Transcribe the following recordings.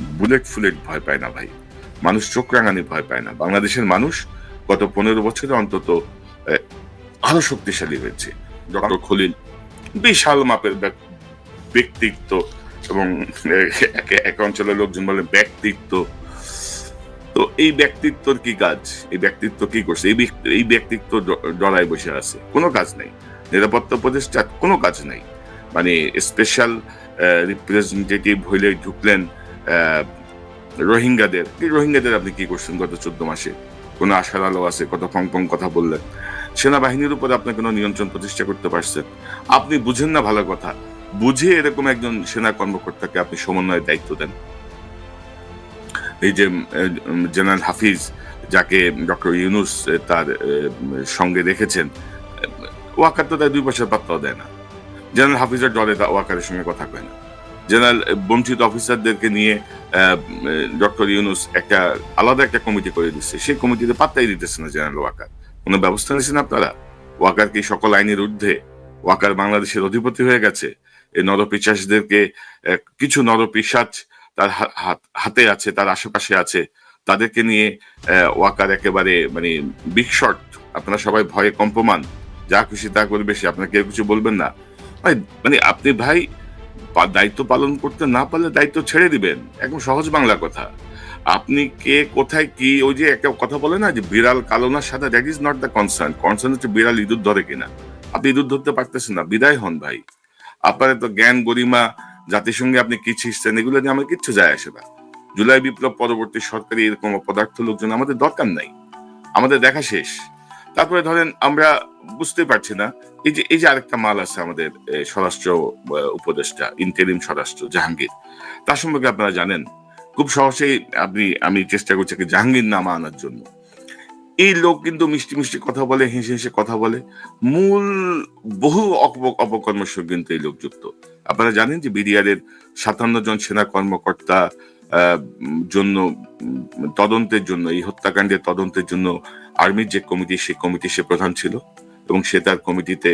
Bullet folate ভয় পায় না ভাই। মানুষ চোখ রাঙানি ভয় পায় না। বাংলাদেশের মানুষ গত পনেরো বছরে অন্তত আরও শক্তিশালী হয়েছে। ডক্টর খলিল বিশাল মাপের ব্যক- ব্যক্তিত্ব এবং এক- অঞ্চলের লোকজন বলে ব্যক্তিত্ব। তো এই ব্যক্তিত্বর কি কাজ? এই ব্যক্তিত্ব কি করছে? এই এই ব্যক্তিত্ব ডরায় বসে আছে। কোনো কাজ নেই। নিরাপত্তা উপদেষ্টা কোনো কাজ নেই। মানে স্পেশাল রিপ্রেজেন্টেটিভ হইলে ঢুকলেন রোহিঙ্গাদের, এই রোহিঙ্গাদের আপনি কি করছেন গত চোদ্দ মাসে? কোনো আশার আলো আছে? কত ফং ফং কথা বললেন। সেনাবাহিনীর উপর আপনি কোনো নিয়ন্ত্রণ প্রতিষ্ঠা করতে পারছেন? আপনি বুঝেন না ভালো কথা। বুঝে এরকম একজন সেনা কর্মকর্তাকে আপনি সমন্বয়ের দায়িত্ব দেন। এই যে জেনারেল হাফিজ, যাকে ডক্টর ইউনুস তার সঙ্গে রেখেছেন ওয়াকার তো তার দুই পয়সার পাত্তাও দেয় না। জেনারেল হাফিজের তা ওয়াকারের সঙ্গে কথা কয় না। জেনারেল বঞ্চিত অফিসারদেরকে নিয়ে ডক্টর ইউনুস একটা আলাদা একটা কমিটি করে দিচ্ছে। সেই কমিটিতে পাত্তাই দিতেছে না জেনারেল ওয়াকার। কোনো ব্যবস্থা নিয়েছেন আপনারা? ওয়াকার কি সকল আইনের ঊর্ধ্বে? ওয়াকার বাংলাদেশের অধিপতি হয়ে গেছে? এই নরপিচাসদেরকে কিছু নরপিসাচ তার হাতে আছে তার আশেপাশে আছে তাদেরকে নিয়ে ওয়াকার একেবারে মানে বিগ শট আপনারা সবাই ভয়ে কম্পমান যা খুশি তা করবে সে আপনাকে কেউ কিছু বলবেন না। ভাই, মানে আপনি ভাই দায়িত্ব পালন করতে না পারলে দায়িত্ব ছেড়ে দিবেন। একদম সহজ বাংলা কথা। আপনি কে, কোথায়, কি, ওই যে একটা কথা বলে না যে বিড়াল কালো না সাদা that is not the concern concern হচ্ছে বিড়াল ইঁদুর ধরে কিনা। আপনি ইঁদুর ধরতে পারতেছেন না, বিদায় হন ভাই। আপনার তো জ্ঞান, গরিমা, জাতিসংঘে আপনি কি ছিঁড়ছেন এগুলো নিয়ে আমার কিচ্ছু যায় আসে না। জুলাই বিপ্লব পরবর্তী সরকারি এরকম অপদার্থ লোকজন আমাদের দরকার নাই। আমাদের দেখা শেষ। তারপরে ধরেন আমরা বুঝতে পারছি না, এই যে এই যে আরেকটা মাল আছে আমাদের স্বরাষ্ট্র উপদেষ্টা, ইন্টারিম স্বরাষ্ট্র, জাহাঙ্গীর। তার সম্পর্কে আপনারা জানেন, খুব সহজেই আপনি, আমি চেষ্টা করছি জাহাঙ্গীর নামা আনার জন্য। এই লোক কিন্তু মিষ্টি মিষ্টি কথা বলে, হেসে হেসে কথা বলে। মূল বহু অপ- অপকর্মের সঙ্গে কিন্তু এই লোক যুক্ত। আপনারা জানেন যে বিডিআরের সাতান্ন জন সেনা কর্মকর্তা জন্য তদন্তের জন্য, এই হত্যাকাণ্ডের তদন্তের জন্য আর্মির যে কমিটি, সেই কমিটি সে প্রধান ছিল এবং সে তার কমিটিতে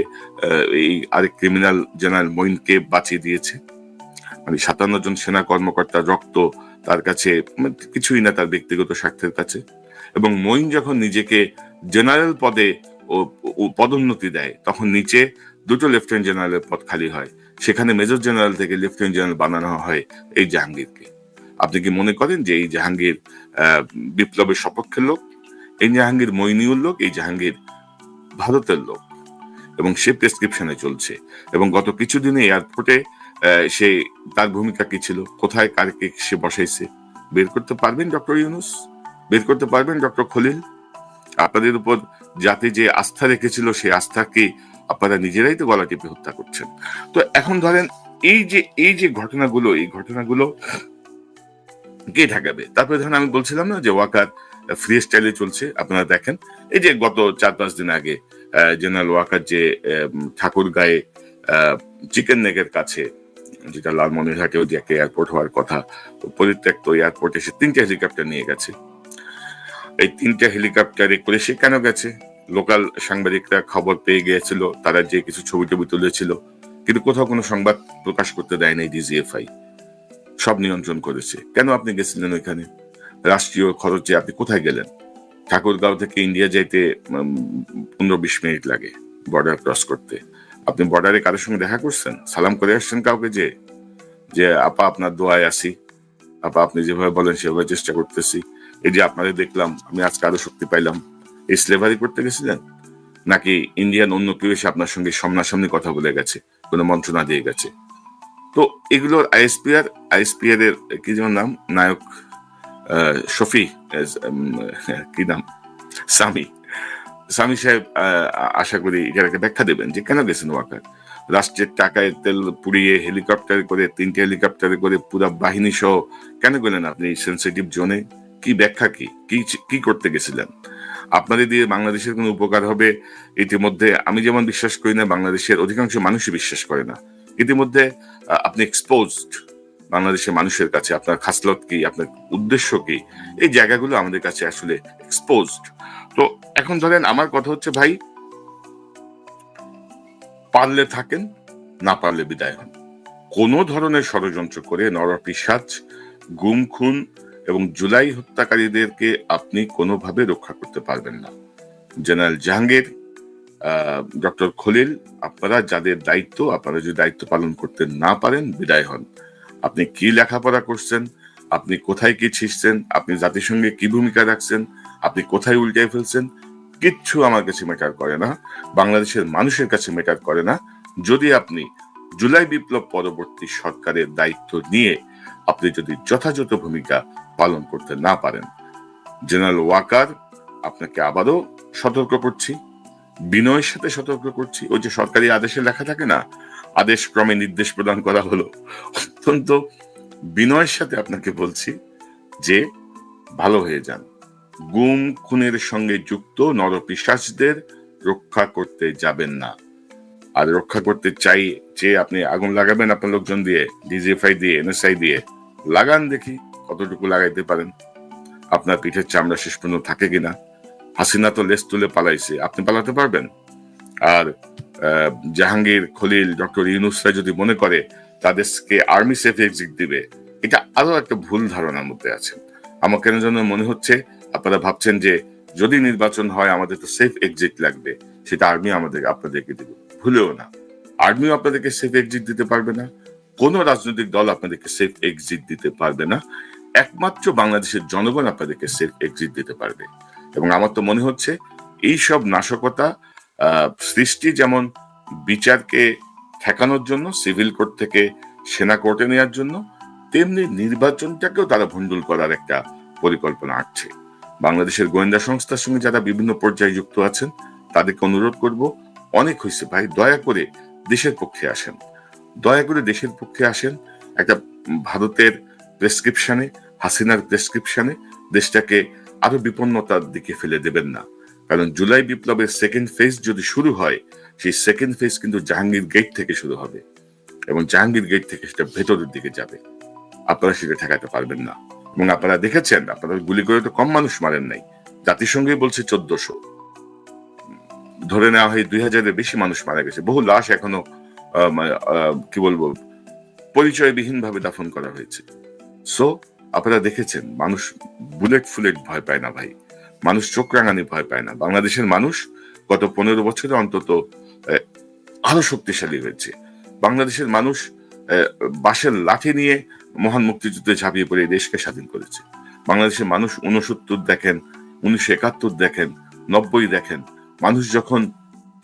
এই আরেক ক্রিমিনাল জেনারেল মইনকে বাঁচিয়ে দিয়েছে। মানে সাতান্ন জন সেনা কর্মকর্তার রক্ত তার কাছে মানে কিছুই না তার ব্যক্তিগত স্বার্থের কাছে। এবং মইন যখন নিজেকে জেনারেল পদে ও পদোন্নতি দেয়, তখন নিচে দুটো লেফটেন্যান্ট জেনারেলের পদ খালি হয়। সেখানে মেজর জেনারেল থেকে লেফটেন্যান্ট জেনারেল বানানো হয় এই জাহাঙ্গীরকে। আপনি কি মনে করেন যে এই জাহাঙ্গীর বিপ্লবের সপক্ষের লোক? এই জাহাঙ্গীর মইনিউল লোক, এই জাহাঙ্গীর ভারতের লোক। এবং সে প্রেসক্রিপশনে চলছে। এবং গত কিছুদিনে এয়ারপোর্টে সে তার ভূমিকা কি ছিল? কোথায় কারকে সে বসাইছে? বের করতে পারবেন ডক্টর ইউনুস? বের করতে পারবেন ডক্টর খলিল? আপনাদের উপর যাতে যে আস্থা রেখেছিল, সেই আস্থাকে আপনারা নিজেরাই তো গলা টিপে হত্যা করছেন। তো এখন ধরেন, এই যে এই যে ঘটনাগুলো, এই ঘটনাগুলো কে ঠেকাবে তারপরে ধরেন আমি বলছিলাম না যে ওয়াকার ফ্রি স্টাইলে চলছে, আপনারা দেখেন। এই যে গত চার পাঁচ দিন আগে জেনারেল ওয়াকার যে ঠাকুর গায়ে চিকেন নেকের কাছে, যেটা লালমনিরহাটেও যে একটা এয়ারপোর্ট হওয়ার কথা, পরিত্যক্ত এয়ারপোর্টে সে তিনটে হেলিকপ্টার নিয়ে গেছে। এই তিনটা হেলিকপ্টারে করে সে কেন গেছে? লোকাল সাংবাদিকরা খবর পেয়ে গিয়েছিল, তারা যে কিছু ছবি টবি তুলেছিল, কিন্তু কোথাও কোনো সংবাদ প্রকাশ করতে দেয় নাই ডিজিএফআই সব নিয়ন্ত্রণ করেছে। কেন আপনি গেছিলেন ওইখানে? রাষ্ট্রীয় খরচে আপনি কোথায় গেলেন? ঠাকুরগাঁও থেকে ইন্ডিয়া যাইতে পনেরো বিশ মিনিট লাগে বর্ডার ক্রস করতে। আপনি বর্ডারে কারোর সঙ্গে দেখা করছেন? সালাম করে আসছেন কাউকে যে? যে, আপা, আপনার দোয়ায় আসি আপা, আপনি যেভাবে বলেন, সেভাবে চেষ্টা করতেছি। এই যে আপনাদের দেখলাম, আমি আজকে আরও শক্তি পাইলাম। এই স্লেভারি করতে গেছিলেন? নাকি ইন্ডিয়ান অন্য কেউ এসে আপনার সঙ্গে সামনাসামনি কথা বলে গেছে? কোনো মন্ত্রণা দিয়ে গেছে? তো এগুলোর আইএসপিআর আইএসপিআর এর কি যেমন নাম? নায়ক শফি কি নাম? সামি। সামি সাহেব আশা করি এটাকে ব্যাখ্যা দেবেন যে কেন গেছেন ওয়াকার? রাষ্ট্রের টাকায় তেল পুড়িয়ে হেলিকপ্টার করে, তিনটে হেলিকপ্টারে করে পুরো বাহিনী সহ কেন গেলেন আপনি সেন্সিটিভ জোনে কি ব্যাখ্যা কি? কি করতে গেছিলেন? আপনাদের দিয়ে বাংলাদেশের কোনো উপকার হবে? ইতিমধ্যে আমি যেমন বিশ্বাস করি না, বাংলাদেশের অধিকাংশ মানুষই বিশ্বাস করে না। ইতিমধ্যে আপনি এক্সপোজড বাংলাদেশের মানুষের কাছে, আপনার খাসলত কি, আপনার উদ্দেশ্য কি, এই জায়গাগুলো আমাদের কাছে আসলে এক্সপোজড তো এখন ধরেন আমার কথা হচ্ছে ভাই, পারলে থাকেন, না পারলে বিদায় হন। কোন ধরনের ষড়যন্ত্র করে নরপিসাচ গুম খুন এবং জুলাই হত্যাকারীদেরকে আপনি কোনোভাবে রক্ষা করতে পারবেন না। জেনারেল জাহাঙ্গীর ডক্টর খলিল, আপনারা যাদের দায়িত্ব, আপনারা যদি দায়িত্ব পালন করতে না পারেন, বিদায় হন। আপনি কি লেখাপড়া করছেন? আপনি কোথায় কি ছিঁড়ছেন? আপনি জাতিসংঘে কি ভূমিকা রাখছেন? আপনি কোথায় উল্টে ফেলছেন? কিচ্ছু আমার কাছে ম্যাটার করে না। বাংলাদেশের মানুষের কাছে ম্যাটার করে না। যদি আপনি জুলাই বিপ্লব পরবর্তী সরকারের দায়িত্ব নিয়ে আপনি যদি যথাযথ ভূমিকা পালন করতে না পারেন, জেনারেল ওয়াকার, আপনাকে আবারও সতর্ক করছি। বিনয়ের সাথে সতর্ক করছি। ওই যে সরকারি আদেশে লেখা থাকে না, আদেশ ক্রমে নির্দেশ প্রদান করা হলো। অত্যন্ত বিনয়ের সাথে আপনাকে বলছি যে ভালো হয়ে যান। গুম খুনের সঙ্গে যুক্ত নরপিশাচদের রক্ষা করতে যাবেন না। আর রক্ষা করতে চাই যে আপনি আগুন লাগাবেন আপনার লোকজন দিয়ে, ডিজিএফআই দিয়ে, এনএসআই দিয়ে, লাগান দেখি কতটুকু লাগাইতে পারেন। আপনার পিঠের চামড়া শেষ পর্যন্ত থাকে কিনা? হাসিনা তো লেস তুলে পালাইছে, আপনি পালাতে পারবেন? আর জাহাঙ্গীর, খলিল, ডক্টর ইউনুসরা যদি মনে করে, তাদেরকে আর্মি সেফ এক্সিট দিবে। এটা আরও একটা ভুল ধারণার মধ্যে আছেন। আমার কেন যেন মনে হচ্ছে, আপনারা ভাবছেন যে যদি নির্বাচন হয়, আমাদের তো সেফ এক্সিট লাগবে, সেটা আর্মি আমাদের, আপনাদেরকে দিবে। ভুলেও না। আর্মিও আপনাদেরকে সেফ এক্সিট দিতে পারবে না, কোন রাজনৈতিক দল আপনাদেরকে সেফ এক্সিট দিতে পারবে না, একমাত্র বাংলাদেশের জনগণ আপনাদেরকে সেফ এক্সিট দিতে পারবে। এবং আমার তো মনে হচ্ছে এই সব নাশকতা সৃষ্টি যেমন বিচারকে ঠেকানোর জন্য, সিভিল কোর্ট থেকে সেনা কোর্টে নেওয়ার জন্য, তেমনি নির্বাচনটাকেও তারা ভণ্ডুল করার একটা পরিকল্পনা আঁকছে। বাংলাদেশের গোয়েন্দা সংস্থার সঙ্গে যারা বিভিন্ন পর্যায়ে যুক্ত আছেন, তাদেরকে অনুরোধ করব, অনেক হয়েছে ভাই, দয়া করে দেশের পক্ষে আসেন। দয়া করে দেশের পক্ষে আসেন, একটা ভারতের প্রেসক্রিপশনে হাসিনার প্রেসক্রিপশনে দেশটাকে বিপন্নতার দিকে ফেলে দেবেন না। কারণ জুলাই বিপ্লবের সেকেন্ড ফেজ যদি শুরু হয় সেই সেকেন্ড ফেজ কিন্তু জাহাঙ্গীর গেট থেকে শুরু হবে এবং জাহাঙ্গীর গেট থেকে সেটা ভেতরের দিকে যাবে। আপনারা সেটা ঠেকাতে পারবেন না। এবং আপনারা দেখেছেন আপনারা গুলি করে তো কম মানুষ মারেন নাই। জাতিসংঘে বলছে চোদ্দশো। ধরে নেওয়া হয় দুই হাজারের বেশি মানুষ মারা গেছে। বহু লাশ এখনও মানে, কি বলব পরিচয়বিহীন ভাবে দাফন করা হয়েছে। সো আপনারা দেখেছেন, মানুষ বুলেট ফুলেট ভয় পায় না ভাই। মানুষ চোখ রাঙানি ভয় পায় না। বাংলাদেশের মানুষ গত পনেরো বছরে অন্তত আরও শক্তিশালী হয়েছে। বাংলাদেশের মানুষ বাঁশের লাঠি নিয়ে মহান মুক্তিযুদ্ধে ঝাঁপিয়ে পড়ে দেশকে স্বাধীন করেছে। বাংলাদেশের মানুষ উনসত্তর দেখেন উনিশশো একাত্তর দেখেন, নব্বই দেখেন। মানুষ যখন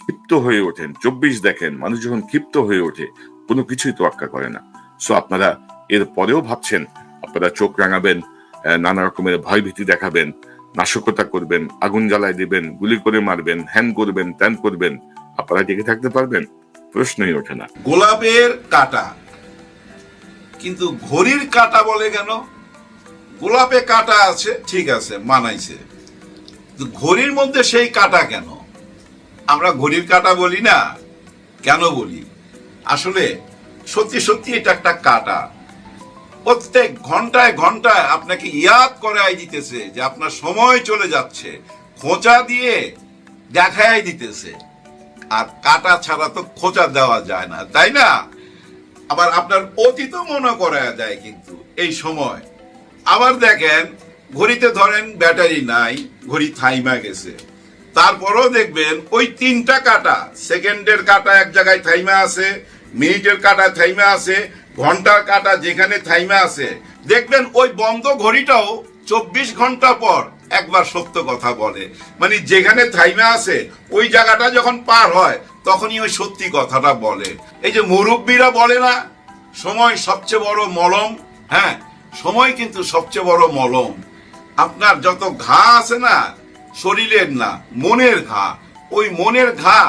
ক্ষিপ্ত হয়ে ওঠেন, চব্বিশ দেখেন, মানুষ যখন ক্ষিপ্ত হয়ে ওঠে, কোনো কিছুই তোয়াক্কা করে না। সো আপনারা এর পরেও ভাবছেন আপনারা চোখ রাঙাবেন নানা রকমের ভয় ভীতি দেখাবেন, নাশকতা করবেন, আগুন জ্বালায় দিবেন, গুলি করে মারবেন, হ্যান করবেন, ত্যান করবেন, আপনারা টিকে থাকতে পারবেন, প্রশ্নই ওঠে না। গোলাপের কাটা। কিন্তু ঘড়ির কাটা বলে কেন? গোলাপে কাটা আছে, ঠিক আছে, মানাইছে। ঘড়ির মধ্যে সেই কাটা কেন? আমরা ঘড়ির কাটা বলি না, কেন বলি? আসলে সত্যি সত্যি এটা একটা কাটা। প্রত্যেক ঘন্টায় ঘন্টায় আপনাকে ইয়াদ করাই দিতেছে যে আপনার সময় চলে যাচ্ছে। খোঁচা দিয়ে দেখাই দিতেছে। আর কাটা ছাড়া তো খোঁচা দেওয়া যায় না, তাই না? আবার আপনার অতীত মনে করা যায় কিন্তু এই সময়। আবার দেখেন, ঘড়িতে ধরেন ব্যাটারি নাই, ঘড়ি থাইমা গেছে। তারপরেও দেখবেন ওই তিনটা কাটা, সেকেন্ডের কাটা এক জায়গায় থাইমা আছে, মিনিটের কাটা থাইমা আছে ঘণ্টার কাটা যেখানে থাইমা আছে, দেখবেন ওই বন্ধ ঘড়িটাও চব্বিশ ঘণ্টা পর একবার সত্য কথা বলে। মানে যেখানে থাইমা আছে, ওই জায়গাটা যখন পার হয়, তখনই ওই সত্যি কথাটা বলে। এই যে মুরব্বীরা বলে না, সময় সবচেয়ে বড় মলম হ্যাঁ সময় কিন্তু সবচেয়ে বড় মলম। আপনার যত ঘা আছে না, শরীরের না, মনের ঘা, ওই মনের ঘা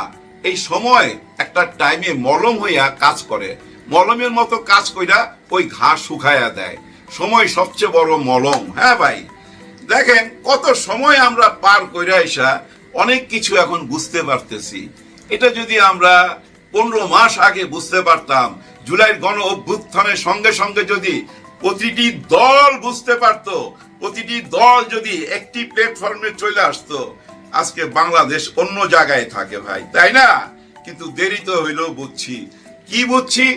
এই সময় একটা টাইমে মলম হইয়া কাজ করে। মলমের মতো কাজ কইরা ওই ঘা শুকায়া দেয়। সময় সবচেয়ে বড় মলম হ্যাঁ ভাই? দেখেন, কত সময় আমরা পার কইরা এসা অনেক কিছু এখন বুঝতে পারতেছি। এটা যদি আমরা পনেরো মাস আগে বুঝতে পারতাম, জুলাইয়ের গণ অভ্যুত্থানের সঙ্গে সঙ্গে যদি প্রতিটি দল বুঝতে পারত, প্রতিটি দল যদি একটি প্ল্যাটফর্মে চলে আসতো, আজকে বাংলাদেশ অন্য জায়গায় থাকে ভাই, তাই না? কিন্তু দেরি তো হইলেও বুঝছি। কি বুঝছি?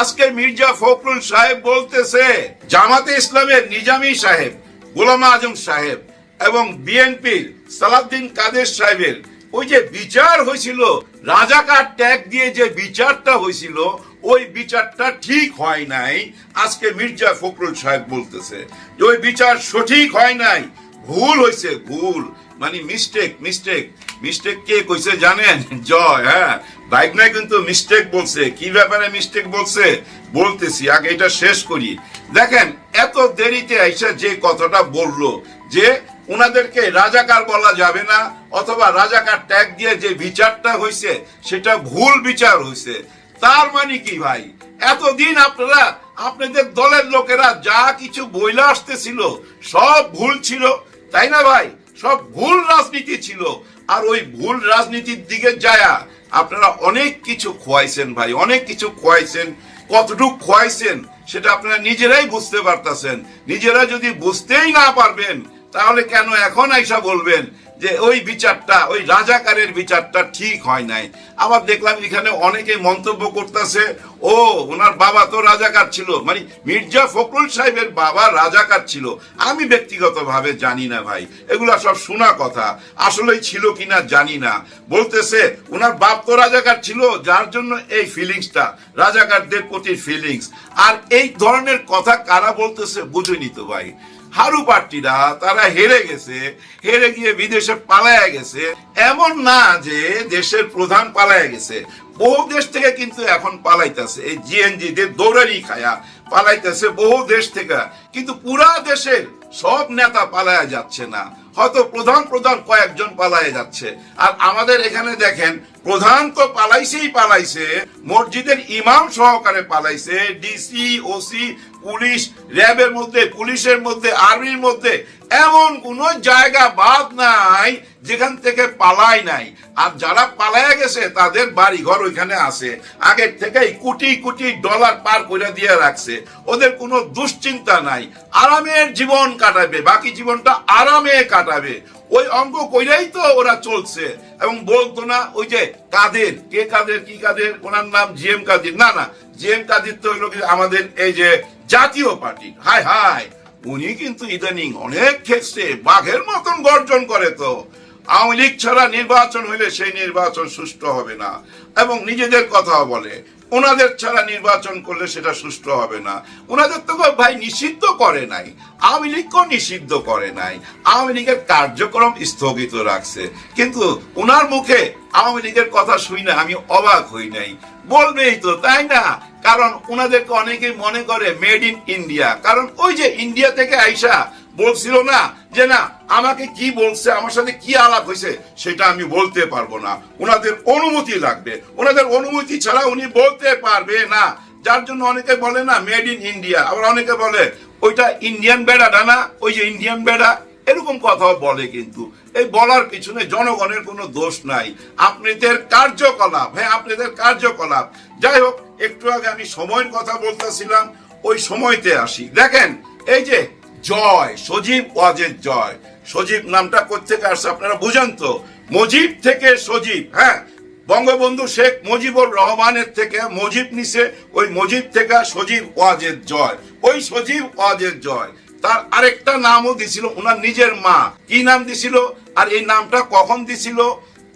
আজকে মির্জা ফখরুল সাহেব বলতেছে, জামাতে ইসলামের নিজামী সাহেব, গোলাম আজম সাহেব এবং বিএনপির সালাউদ্দিন কাদের সাহেবের। ওই যে বিচার হয়েছিল, রাজাকার ট্যাগ দিয়ে যে বিচারটা হয়েছিল, ওই বিচারটা ঠিক হয় নাই, আজকে মির্জা ফখরুল সাহেব বলতেছে। যে ওই বিচার সঠিক হয় নাই, ভুল হয়েছে, ভুল। মানে মিস্টেক মিস্টেক মিস্টেক কে কইছে জানেন? জয় হ্যাঁ। নাই কিন্তু মিস্টেক বলছে। কি ব্যাপারে মিস্টেক বলছে? বলতেছি, আগে এটা শেষ করি। দেখেন, এত দেরিতে যে কথাটা যে রাজাকার বলা যাবে না, অথবা রাজাকার ট্যাগ দিয়ে যে বিচারটা হয়েছে সেটা ভুল বিচার হয়েছে তার মানে কি ভাই? এতদিন আপনারা, আপনাদের দলের লোকেরা যা কিছু বইলা আসতেছিল, সব ভুল ছিল, তাই না ভাই? সব ভুল রাজনীতি ছিল। আর ওই ভুল রাজনীতির দিকে যায়া আপনারা অনেক কিছু খোয়াইছেন ভাই, অনেক কিছু খোয়াইছেন। কতটুক খোয়াইছেন সেটা আপনারা নিজেরাই বুঝতে পারতেছেন। নিজেরা যদি বুঝতেই না পারবেন, তাহলে কেন এখন আইসা বলবেন? যে ওই বিচারটা, ওই রাজাকারের বিচারটা ঠিক হয় নাই। আবার দেখলাম এখানে অনেকে মন্তব্য করতেছে, ও ওনার বাবা তো রাজাকার ছিল। মানে মির্জা ফখরুল সাহেবের বাবা রাজাকার ছিল। আমি ব্যক্তিগতভাবে জানি না ভাই, এগুলা সব শোনা কথা। আসলেই ছিল কিনা জানি না। বলতেছে ওনার বাপ তো রাজাকার ছিল, যার জন্য এই ফিলিংসটা রাজাকারদের প্রতি ফিলিংস আর এই ধরনের কথা কারা বলতেছে বুঝেনি তো ভাই। হারু পার্টিরা, তারা হেরে গেছে, হেরে গিয়ে বিদেশে পালায়া গেছে। এমন না যে দেশের প্রধান পালায়া গেছে। বহু দেশ থেকে কিন্তু এখন পালাইতেছে। এই জিএনজি দের দৌড়ানি খায়া পালাইতেছে বহু দেশ থেকে। কিন্তু পুরা দেশের সব নেতা পালায়া যাচ্ছে না। হয়তো প্রধান প্রধান কয়েকজন পালায় যাচ্ছে। আর আমাদের এখানে দেখেন, প্রধান তো পালাইছেই পালাইছে, মসজিদের ইমাম সহকারে পালাইছে, ডিসি, ওসি পুলিশ, র্যাবের মধ্যে, পুলিশের মধ্যে, আর্মির মধ্যে এমন কোন জায়গা বাদ নাই যেখান থেকে পালাই নাই। আর যারা পালায়া গেছে, তাদের বাড়ি ঘর ওইখানে আছে। আগের থেকেই কোটি কোটি ডলার পার করে দিয়ে রাখছে। ওদের কোনো দুশ্চিন্তা নাই। আরামের জীবন কাটাবে, বাকি জীবনটা আরামে কাটাবে। ওই অঙ্ক কইরাই তো ওরা চলছে। এবং বলতো না, ওই যে কাদের, কে কাদের, কি কাদের, ওনার নাম জিএম কাদের। না না, জিএম কাদের তো হইল আমাদের এই যে জাতীয় পার্টি। হাই হাই উনি কিন্তু ইদানিং অনেক ক্ষেত্রে বাঘের মতন গর্জন করে তো। আওয়ামী লীগ ছাড়া নির্বাচন হইলে সেই নির্বাচন সুষ্ঠু হবে না। এবং নিজেদের কথাও বলে ওনাদের ছাড়া নির্বাচন করলে সেটা সুষ্ঠু হবে না। ওনাদের তো ভাই নিষিদ্ধ করে নাই। আওয়ামী লীগকেও নিষিদ্ধ করে নাই। আওয়ামী লীগের কার্যক্রম স্থগিত রাখছে। কিন্তু ওনার মুখে আওয়ামী লীগের কথা শুই না, আমি অবাক হই নাই। বলবেই তো, তাই না? কারণ ওনাদেরকে অনেকেই মনে করে মেড ইন ইন্ডিয়া। কারণ ওই যে ইন্ডিয়া থেকে আইসা বলছিল না যে না, আমাকে কি বলছে, আমার সাথে কি আলাপ হয়েছে, সেটা আমি বলতে পারব না। ওনাদের অনুমতি লাগবে। ওনাদের অনুমতি ছাড়া উনি বলতে পারবে না। যার জন্য অনেকে বলে না মেড ইন ইন্ডিয়া আবার অনেকে বলে, ওইটা ইন্ডিয়ান বেড়াটা না ওই যে ইন্ডিয়ান বেড়া। এরকম কথাও বলে কিন্তু। এই বলার পিছনে জনগণের কোনো দোষ নাই। আপনাদের কার্যকলাপ হ্যাঁ আপনাদের কার্যকলাপ। যাই হোক, একটু আগে আমি সময়ের কথা বলতেছিলাম, ওই সময়তে আসি। দেখেন, এই যে জয়, সজীব ওয়াজের জয়। সজীব নামটা কোথেকে আসছে আপনারা বুঝেন তো? মজিব থেকে সজীব হ্যাঁ? বঙ্গবন্ধু শেখ মুজিবুর রহমানের থেকে মজিব নিছে, ওই মজিব থেকে সজীব ওয়াজের জয়। ওই সজীব ওয়াজের জয়। তার আরেকটা নামও দিছিল, ওনার নিজের মা। কি নাম দিছিল? আর এই নামটা কখন দিছিল?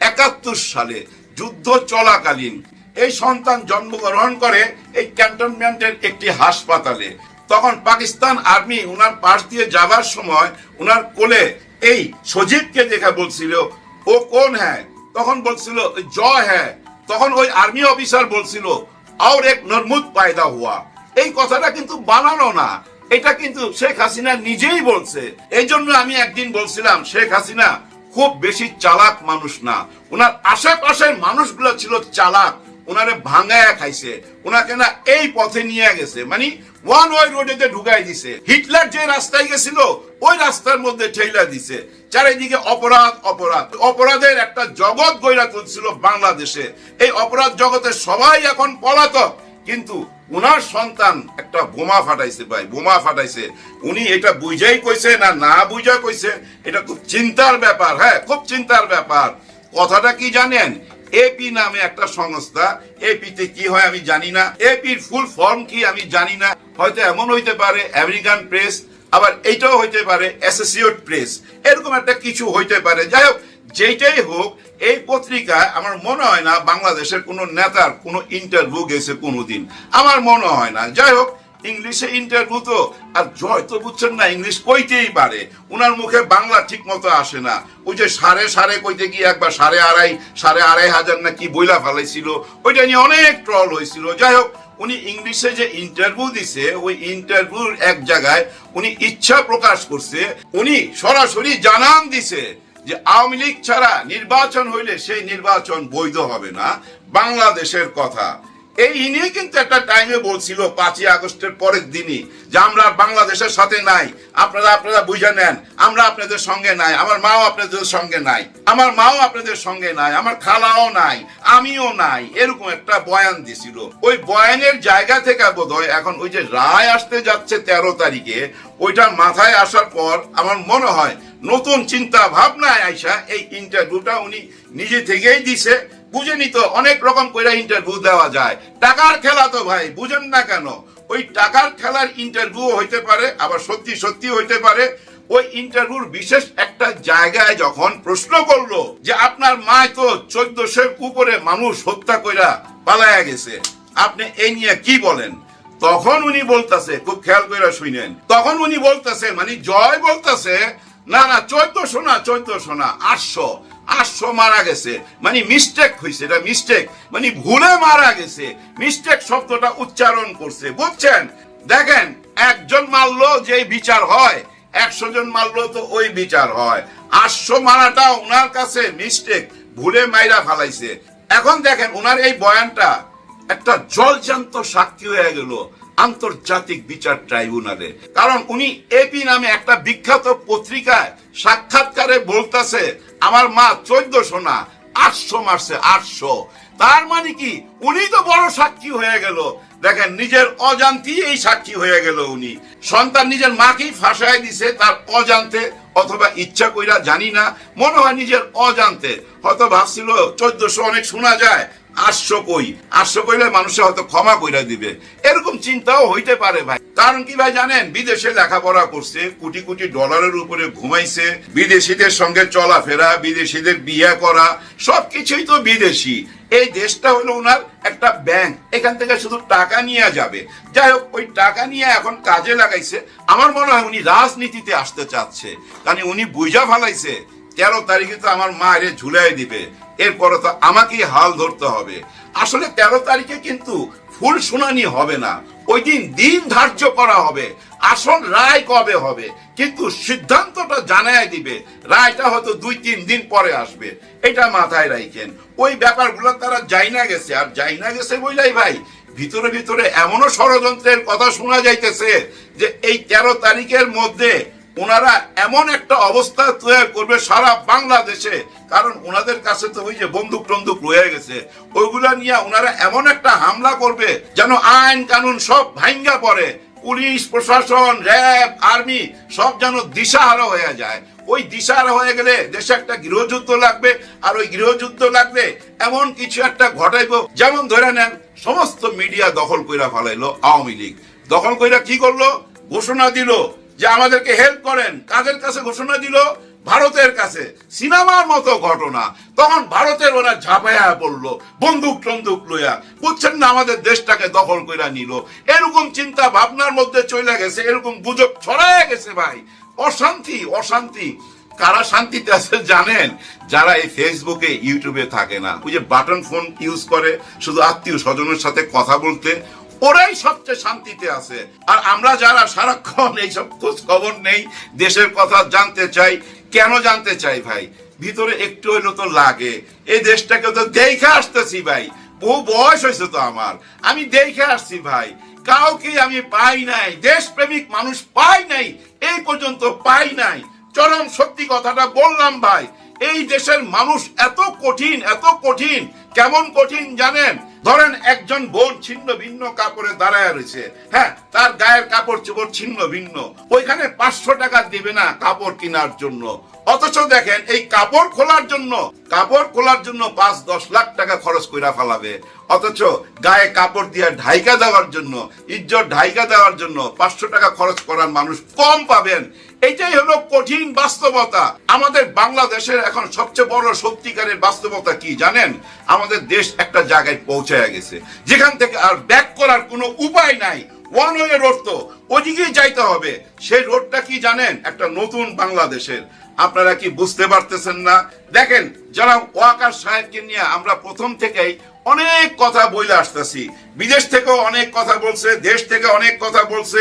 একাত্তর সালে, যুদ্ধ চলাকালীন। এই সন্তান জন্মগ্রহণ করে এই ক্যান্টনমেন্টের একটি হাসপাতালে। তখন পাকিস্তান আর্মি উনার পাশ দিয়ে যাবার সময় উনার কোলে এই সজীবকে দেখা বলছিল, ও কোন হ্যাঁ? তখন বলছিল জয় হ্যাঁ। তখন ওই আর্মি অফিসার বলছিল আর এক নরমুদ পায়দা হুয়া। এই কথাটা কিন্তু বানানো না, এটা কিন্তু শেখ হাসিনা নিজেই বলছে। এই জন্য আমি একদিন বলছিলাম, শেখ হাসিনা খুব বেশি চালাক মানুষ না। ওনার আশেপাশের মানুষগুলো ছিল চালাক ওনারে ভাঙায়া খাইছে ওনাকে না এই পথে নিয়ে গেছে। মানে ওয়ান ওয়াই রোডেতে ঢুকাই দিছে। হিটলার যে রাস্তায় গেছিল, ওই রাস্তার মধ্যে ঠেলা দিছে। চারিদিকে অপরাধ অপরাধ। অপরাধের একটা জগৎ গইরা তুলছিল বাংলাদেশে। এই অপরাধ জগতে সবাই এখন পলাতক। কিন্তু উনার সন্তান একটা বোমা ফাটাইছে ভাই, বোমা ফাটাইছে। উনি এটা বুঝাই কইছে না না বুঝা কইছে? এটা খুব চিন্তার ব্যাপার হ্যাঁ খুব চিন্তার ব্যাপার। কথাটা কি জানেন? এপি নামে একটা সংস্থা এপিতে কি হয় আমি জানি না। এপির ফুল ফর্ম কি আমি জানি না। হয়তো এমন হইতে পারে আমেরিকান প্রেস আবার এইটাও হইতে পারে অ্যাসোসিয়েট প্রেস এরকম একটা কিছু হইতে পারে। যাই হোক, যেইটাই হোক, এই পত্রিকায় আমার মনে হয় না বাংলাদেশের কোনো নেতার কোনো ইন্টারভিউ গেছে কোনোদিন। আমার মনে হয় না। যাই হোক ইংলিশে ইন্টারভিউ তো আর জয় তো বুঝছেন না, ইংলিশ কইতেই পারে। উনার মুখে বাংলা ঠিক মতো আসে না। ওই যে সাড়ে সাড়ে কইতে গিয়ে একবার সাড়ে আড়াই সাড়ে আড়াই হাজার না কি বইলা ফেলাইছিল, ওইটা নিয়ে অনেক ট্রল হয়েছিল যাই হোক, উনি ইংলিশে যে ইন্টারভিউ দিছে, ওই ইন্টারভিউর এক জায়গায় উনি ইচ্ছা প্রকাশ করছে, উনি সরাসরি জানান দিছে যে আওয়ামী লীগ ছাড়া নির্বাচন হইলে সেই নির্বাচন বৈধ হবে না, বাংলাদেশের কথা। এই ইনি কিন্তু একটা টাইমে বলছিল পাঁচই আগস্টের পরের দিনই যে আমরা বাংলাদেশের সাথে নাই। আপনারা আপনারা বুঝে নেন, আমরা আপনাদের সঙ্গে নাই, আমার মাও আপনাদের সঙ্গে নাই, আমার মাও আপনাদের সঙ্গে নাই, আমার খালাও নাই, আমিও নাই, এরকম একটা বয়ান দিছিল। ওই বয়ানের জায়গা থেকে বোধহয় এখন ওই যে রায় আসতে যাচ্ছে তেরো তারিখে, ওইটা মাথায় আসার পর আমার মনে হয় নতুন চিন্তা ভাবনায় আইসা এই ইন্টারভিউটা উনি নিজে থেকেই দিছে। বুঝেনি তো অনেক রকম করে ইন্টারভিউ দেওয়া যায়। টাকার খেলা তো ভাই, বুঝেন না কেন? ওই টাকার খেলার ইন্টারভিউ হইতে পারে, আবার সত্যি সত্যি হইতে পারে। ওই ইন্টারভিউর বিশেষ একটা জায়গায় যখন প্রশ্ন করল যে আপনার মা তো চোদ্দশের উপরে মানুষ হত্যা কইরা পালায়া গেছে, আপনি এই নিয়ে কি বলেন? তখন উনি বলতেছে, খুব খেয়াল করে শুনেন, তখন উনি বলতেছে মানে জয় বলতেছে না না চোদ্দশো না চোদ্দশো না আটশো আটশো মারা গেছে। মানে মিস্টেক হয়েছে এটা মিস্টেক মানে ভুলে মারা গেছে। মিস্টেক শব্দটা উচ্চারণ করছে, বুঝছেন? দেখেন, একজন মারলো যে বিচার হয়, একশো জন মারলো তো ওই বিচার হয়। আটশো মারাটা ওনার কাছে মিস্টেক ভুলে মাইরা ফালাইছে। এখন দেখেন ওনার এই বয়ানটা একটা জলজান্ত সাক্ষী হয়ে গেল। আন্তর্জাতিক বিচার ট্রাইব্যুনালে। কারণ উনি এপি নামে একটা বিখ্যাত পত্রিকায় সাক্ষাৎকারে বলতেছে, আমার মা চোদ্দশো না, আটশো মারছে, আটশো। তার মানে কি? উনি তো বড় সাক্ষী হয়ে গেল। দেখেন, নিজের অজান্তি এই সাক্ষী হয়ে গেল উনি। সন্তান নিজের মাকেই ফাঁসায় দিছে, তার অজান্তে, অথবা ইচ্ছা কইরা জানি না, মনে হয় নিজের অজান্তে। হয়তো ভাবছিল, চোদ্দশো অনেক শোনা যায় আটশো কই আটশো কইলে মানুষে হয়তো ক্ষমা কইরা দিবে। এরকম চিন্তাও হইতে পারে ভাই। কারণ কি ভাই জানেন, বিদেশে লেখাপড়া করছে, কোটি কোটি ডলারের উপরে ঘুমাইছে, বিদেশিদের সঙ্গে চলাফেরা, বিদেশিদের বিয়ে করা, সবকিছুই তো বিদেশি। এই দেশটা হলো ওনার একটা ব্যাংক। এখান থেকে শুধু টাকা নিয়ে যাবে। যাই হোক, ওই টাকা নিয়ে এখন কাজে লাগাইছে। আমার মনে হয় উনি রাজনীতিতে আসতে চাচ্ছে। কারণ উনি বুঝা ফালাইছে, তেরো তারিখে তো আমার মা রে ঝুলাই দিবে। এরপরে তো আমাকেই হাল ধরতে হবে। আসলে তেরো তারিখে কিন্তু ফুল শুনানি হবে না। ওই দিন দিন ধার্য করা হবে। আসল রায় কবে হবে? কিন্তু সিদ্ধান্তটা জানায় দিবে। রায়টা হয়তো দুই, তিন দিন পরে আসবে। এটা মাথায় রাখেন ওই ব্যাপারগুলো তারা যাই না গেছে। আর যাই না গেছে বইলাই ভাই, ভিতরে ভিতরে এমনও ষড়যন্ত্রের কথা শোনা যাইতেছে যে এই তেরো তারিখের মধ্যে ওনারা এমন একটা অবস্থা তৈরি করবে সারা বাংলাদেশে। কারণ ওনাদের কাছে তো ওই যে বন্দুক টন্দুক রয়ে গেছে। ওইগুলা নিয়ে ওনারা এমন একটা হামলা করবে যেন আইন কানুন সব ভাঙ্গা পড়ে। পুলিশ, প্রশাসন, র্যাব, আর্মি সব যেন দিশাহারা হয়ে যায়। ওই দিশাহারা হয়ে গেলে দেশে একটা গৃহযুদ্ধ লাগবে আর ওই গৃহযুদ্ধ লাগবে এমন কিছু একটা ঘটাইবো। যেমন ধরে নেন, সমস্ত মিডিয়া দখল কইরা ফেলাইলো আওয়ামী লীগ। দখল কইরা কি করল? ঘোষণা দিল যে আমাদেরকে হেল্প করেন, কাদের কাছে ঘোষণা দিল? ভারতের কাছে। সিনেমার মতো ঘটনা। তখন ভারতের ওরা ঝাঁপাইয়া পড়ল, বন্দুক টন্দুক লইয়া। বুঝছেন না, আমাদের দেশটাকে দখল কইরা নিল। এরকম চিন্তা ভাবনার মধ্যে চলে গেছে, এরকম গুজব ছড়ায় গেছে ভাই। অশান্তি অশান্তি। কারা শান্তিতে আছে জানেন? যারা এই ফেসবুকে ইউটিউবে থাকে না। ওই যে বাটন ফোন ইউজ করে, শুধু আত্মীয় স্বজনের সাথে কথা বলতে ওরাই সবচেয়ে শান্তিতে আছে। আর আমরা যারা সারাক্ষণ এইসব খোঁজ খবর নেই, দেশের কথা জানতে চাই, কেন জানতে চাই ভাই? ভিতরে একটু হইল তো লাগে। এই দেশটাকে তো দেখে আসতেছি ভাই। বহু বয়স হয়েছে তো আমার। আমি দেখে আসছি ভাই। কাউকে আমি পাই নাই, দেশপ্রেমিক মানুষ পাই নাই, এই পর্যন্ত পাই নাই। চরম সত্যি কথাটা বললাম ভাই। এই দেশের মানুষ এত কঠিন এত কঠিন। কেমন কঠিন জানেন? ধরেন একজন বোন ছিন্ন ভিন্ন কাপড়ে দাঁড়ায় রয়েছে। হ্যাঁ তার গায়ের কাপড় চোপড় ছিন্ন ভিন্ন। ওইখানে পাঁচশো টাকা দিবে না কাপড় কেনার জন্য। অথচ দেখেন, এই কাপড় খোলার জন্য, কাপড় খোলার জন্য পাঁচ, দশ লাখ টাকা খরচ কইরা ফেলাবে। অথচ গায়ে কাপড় দিয়ে ঢাইকা দেওয়ার জন্য, ইজ্জত ঢাইকা দেওয়ার জন্য পাঁচশো টাকা খরচ করার মানুষ কম পাবেন। এইটাই হলো কঠিন বাস্তবতা। আমাদের বাংলাদেশের এখন সবচেয়ে বড় সত্যিকারের বাস্তবতা কি জানেন? আমাদের দেশ একটা জায়গায় পৌঁছায় গেছে। যেখান থেকে আর ব্যাক করার কোনো উপায় নাই। ওয়ান ওয়ে রোড তো। ওদিকেই যাইতে হবে। সেই রোডটা কি জানেন? একটা নতুন বাংলাদেশের। আপনারা কি বুঝতে পারতেছেন না? দেখেন, যারা ওয়াকার সাহেবকে নিয়ে আমরা প্রথম থেকেই অনেক কথা বইলে আসতেছি। বিদেশ থেকেও অনেক কথা বলছে, দেশ থেকে অনেক কথা বলছে।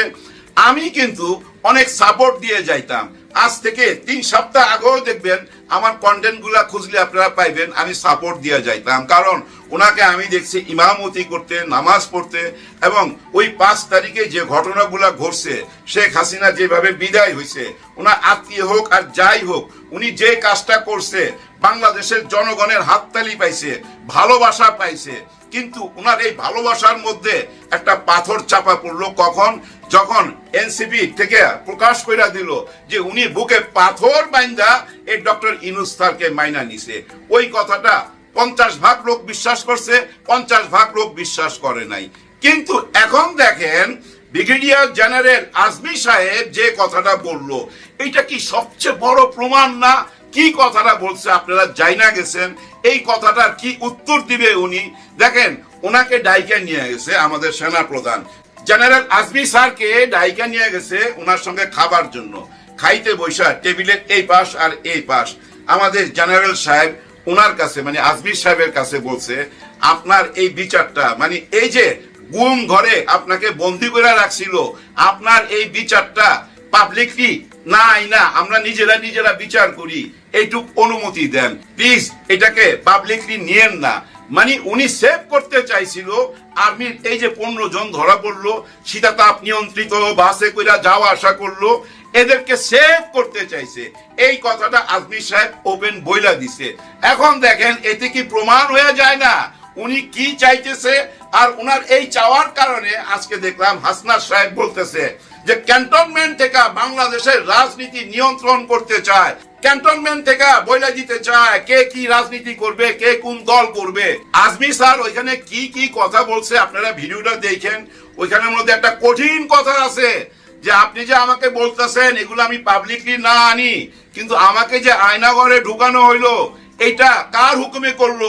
আমি কিন্তু অনেক সাপোর্ট দিয়ে যাইতাম। আজ থেকে তিন সপ্তাহ আগেও দেখবেন আমার কন্টেন্টগুলা খুঁজলে আপনারা পাইবেন, আমি সাপোর্ট দিয়ে যাইতাম। কারণ ওনাকে আমি দেখছি ইমামতি করতে, নামাজ পড়তে এবং ওই পাঁচ তারিখে যে ঘটনাগুলা ঘটছে, শেখ হাসিনা যেভাবে বিদায় হয়েছে ওনার আত্মীয় হোক আর যাই হোক, উনি যে কাজটা করছে, বাংলাদেশের জনগণের হাততালি পাইছে, ভালোবাসা পাইছে, কিন্তু ওনার এই ভালোবাসার মধ্যে একটা পাথর চাপা পড়ল কখন? যখন এনসিপি থেকে প্রকাশ কইরা দিল যে উনি বুকে পাথর বাইন্দা এই ডক্টর ইনুস স্যারকে মাইনা নিছে। ওই কথাটা পঞ্চাশ ভাগ লোক বিশ্বাস করছে, পঞ্চাশ ভাগ লোক বিশ্বাস করে নাই। কিন্তু এখন দেখেন ব্রিগেডিয়ার জেনারেল আজমি সাহেব যে কথাটা বলল, এটা কি সবচেয়ে বড় প্রমাণ না? কি কথাটা বলছে আপনারা যাই না গেছেন? এই কথাটার কি উত্তর দিবে উনি? দেখেন, ওনাকে ডাইকে নিয়ে গেছে আমাদের সেনা প্রধান জেনারেল আজমি স্যারকে ডাইকা নিয়ে গেছে ওনার সঙ্গে খাবার জন্য। খাইতে বৈশা টেবিলের এই পাশ আর এই পাশ। আমাদের জেনারেল সাহেব ওনার কাছে মানে আজমির সাহেবের কাছে বলছে, আপনার এই বিচারটা মানে এই যে গুম ঘরে আপনাকে বন্দি করে রাখছিল? আপনার এই বিচারটা পাবলিকলি না না, আমরা নিজেরা নিজেরা বিচার করি। এইটুক অনুমতি দেন। প্লিজ এটাকে পাবলিকলি নিয়েন না। মানে উনি সেভ করতে চাইছিল আর্মির এই যে পনেরো জন ধরা পড়ল শীতাতাপ নিয়ন্ত্রিত, বাসে কইরা যাওয়া আসা করল, এদেরকে সেভ করতে চাইছে। এই কথাটা আজমি সাহেব ওপেন বইলা দিছে। এখন দেখেন, এতে কি প্রমাণ হয়ে যায় না? উনি কি চাইতেছে আর উনার এই চাওয়ার কারণে আজকে দেখলাম হাসনার সাহেব বলতেছে যে ক্যান্টনমেন্ট থেকে বাংলাদেশের রাজনীতি নিয়ন্ত্রণ করতে চায়। ক্যান্টনমেন্ট থেকে বইলা দিতে চায় কে কি রাজনীতি করবে, কে কোন দল করবে। আজমি স্যার ওইখানে কি কি কথা বলছে আপনারা ভিডিওটা দেখেন। ওইখানের মধ্যে একটা কঠিন কথা আছে যে আপনি যে আমাকে বলতেছেন, এগুলো আমি পাবলিকলি না আনি, কিন্তু আমাকে যে আয়নাঘরে ঢুকানো হইল, এটা কার হুকুমে করল?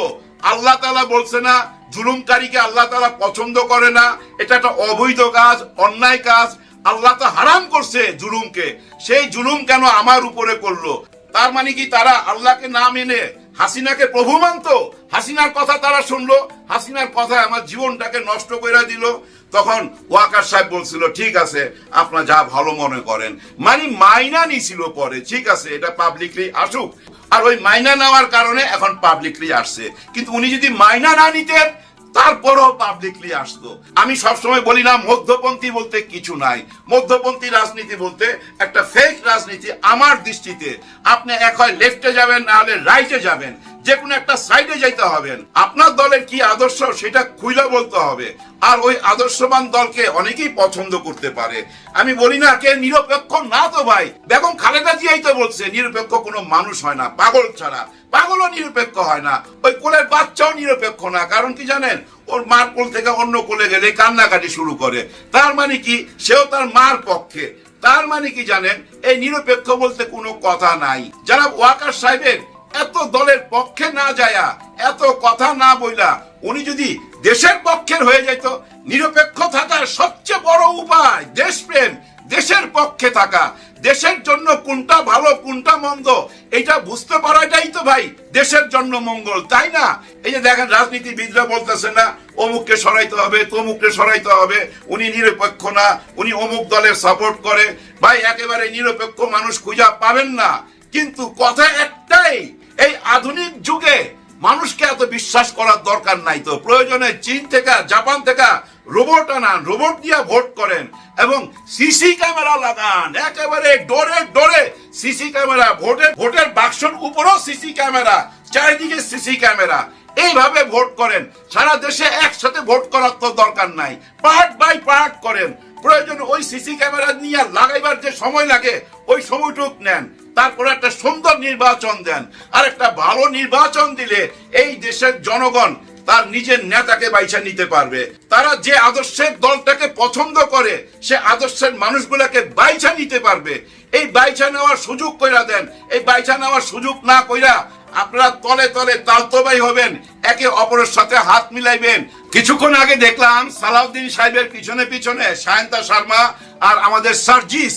আল্লাহ তালা বলছে না, জুলুমকারীকে আল্লাহ তালা পছন্দ করে না, এটা একটা অবৈধ কাজ, অন্যায় কাজ, আল্লাহ তো হারাম করছে জুলুমকে। সেই জুলুম কেন আমার উপরে করল? তার মানে কি তারা আল্লাহকে না মেনে হাসিনাকে প্রভু মানতো? হাসিনার কথা তারা শুনলো, হাসিনার কথা আমার জীবনটাকে নষ্ট করে দিল। তখন ওয়াকার সাহেব বলছিল, ঠিক আছে, আপনার যা ভালো মনে করেন। মানে মাইনা নিছিল পরে, ঠিক আছে, এটা পাবলিকলি আসুক। আর ওই মাইনা নেওয়ার কারণে এখন পাবলিকলি আসছে। কিন্তু উনি যদি মাইনা না নিতেন, তারপরও পাবলিকলি আসতো। আমি সবসময় বলি না, মধ্যপন্থী বলতে কিছু নাই। মধ্যপন্থী রাজনীতি বলতে একটা ফেক রাজনীতি আমার দৃষ্টিতে। আপনি এক হয় লেফটে যাবেন, না হলে রাইটে যাবেন। যে কোনো একটা সাইডে যাইতে হবেন আপনার দলের কি আদর্শ সেটা খুইলা বলতে হবে। আর ওই আদর্শবান দলকে অনেকেই পছন্দ করতে পারে। আমি বলি না কে নিরপেক্ষ না তো ভাই। বেগম খালেদা জিয়াই তো বলছে, নিরপেক্ষ কোনো মানুষ হয় না, পাগল ছাড়া। পাগলও নিরপেক্ষ হয় না। ওই কোলের বাচ্চাও নিরপেক্ষ না। কারণ কি জানেন? ওর মার কোল থেকে অন্য কোলে গেলে কান্নাকাটি শুরু করে। তার মানে কি? সেও তার মার পক্ষে। তার মানে কি জানেন? এই নিরপেক্ষ বলতে কোনো কথা নাই। যারা ওয়াকার সাহেবের এত দলের পক্ষে না যায়া, এত কথা না বইলা, উনি যদি দেশের পক্ষের হয়ে যেত নিরপেক্ষ থাকার সবচেয়ে বড় উপায় দেশপ্রেম, দেশের পক্ষে থাকা। দেশের জন্য কোনটা ভালো, কোনটা মন্দ, এটা বুঝতে পারাটাই তো ভাই, দেশের জন্য মঙ্গল, তাই না? এই যে দেখেন, রাজনীতিবিদরা বলতেছে না, অমুককে সরাইতে হবে, তমুককে সরাইতে হবে, উনি নিরপেক্ষ না, উনি অমুক দলের সাপোর্ট করে। ভাই, একেবারে নিরপেক্ষ মানুষ খুঁজা পাবেন না। কিন্তু কথা একটাই এই আধুনিক যুগে মানুষকে এত বিশ্বাস করার দরকার নাই তো। প্রয়োজনে চীন থেকে, জাপান থেকে রোবট আনান, রোবট দিয়ে ভোট করেন এবং সিসি ক্যামেরা লাগান। একেবারে ডোরে ডোরে সিসি ক্যামেরা ভোটের ভোটের বাক্সর উপরও সিসি ক্যামেরা, চারিদিকে সিসি ক্যামেরা। এইভাবে ভোট করেন। সারা দেশে একসাথে ভোট করার তো দরকার নাই। পার্ট বাই পার্ট করেন। প্রয়োজন ওই সিসি ক্যামেরা নিয়ে লাগাইবার যে সময় লাগে, ওই সময়টুক নেন। তারপরে একটা সুন্দর নির্বাচন দেন। আর একটা ভালো নির্বাচন দিলে এই দেশের জনগণ তার নিজের নেতাকে বাইছা নিতে পারবে। তারা যে আদর্শের দলটাকে পছন্দ করে, সে আদর্শের মানুষগুলোকে বাইছা নিতে পারবে। এই বাইছা নেওয়ার সুযোগ কইরা দেন। এই বাইছা নেওয়ার সুযোগ না কইরা আপনারা তলে তলে তালতবাই হবেন, একে অপরের সাথে হাত মিলাইবেন। কিছুক্ষণ আগে দেখলাম সালাউদ্দিন সাহেবের পিছনে পিছনে সায়ন্তা শর্মা আর আমাদের সার্জিস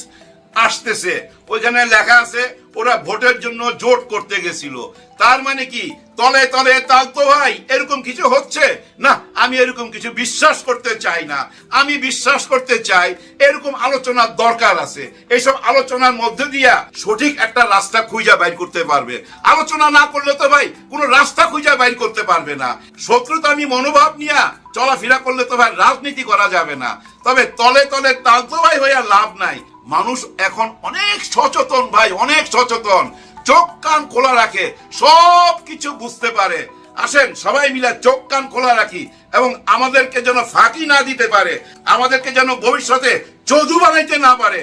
আসতেছে। ওইখানে লেখা আছে, ওরা ভোটের জন্য জোট করতে গেছিল। তার মানে কি? তলে তলে তালতো ভাই, এরকম কিছু হচ্ছে? না, আমি এরকম কিছু বিশ্বাস করতে চাই না। আমি বিশ্বাস করতে চাই, এরকম আলোচনার দরকার আছে। এইসব আলোচনার মধ্যে দিয়া সঠিক একটা রাস্তা খুঁজা বাইর করতে পারবে। আলোচনা না করলে তো ভাই, কোনো রাস্তা খুঁজা বাইর করতে পারবে না। শত্রুতা আমি মনোভাব নিয়া চলাফেরা করলে তো ভাই রাজনীতি করা যাবে না। তবে তলে তলে তালতো ভাই হইয়া লাভ নাই। মানুষ এখন অনেক সচেতন ভাই, অনেক সচেতন। চোখ কান খোলা রাখে সব কিছু বুঝতে পারে। আসেন, সবাই মিলে চোখ কান খোলা রাখি এবং আমাদেরকে যেন ফাঁকি না দিতে পারে, আমাদেরকে যেন ভবিষ্যতে চৌধু বানাইতে না পারে।